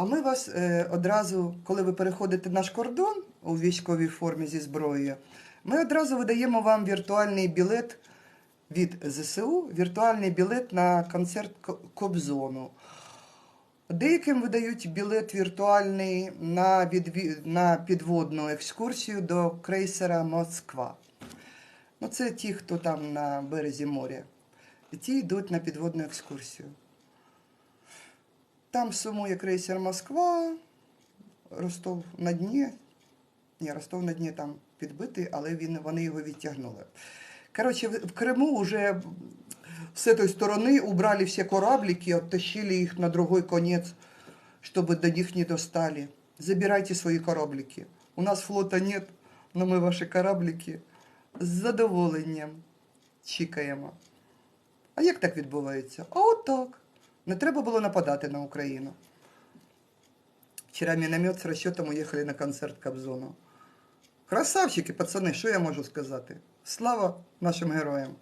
А ми вас е, одразу, коли ви переходите наш кордон у військовій формі зі зброєю, ми одразу видаємо вам віртуальний білет від ЗСУ, віртуальний білет на концерт Кобзону. Деяким видають білет віртуальний на, відві... на підводну екскурсію до крейсера Москва. Ну, це ті, хто там на березі моря. Ті йдуть на підводну екскурсію. Там сумує крейсер Москва, Ростов на дні. Ні, Ростов на дні там підбитий, але він, вони його відтягнули. Коротше, в в Криму вже с этой стороны убрали все кораблики, оттащили их на другой конец, чтобы до них не достали. Забирайте свои кораблики. У нас флота нет, но ми ваші кораблики з задоволенням чекаємо. А як так відбувається? А от так. Не треба було нападати на Україну. Вчера міномет з розчетом уїхали на концерт Кобзону. Красавчики, пацани, що я можу сказати? Слава нашим героям!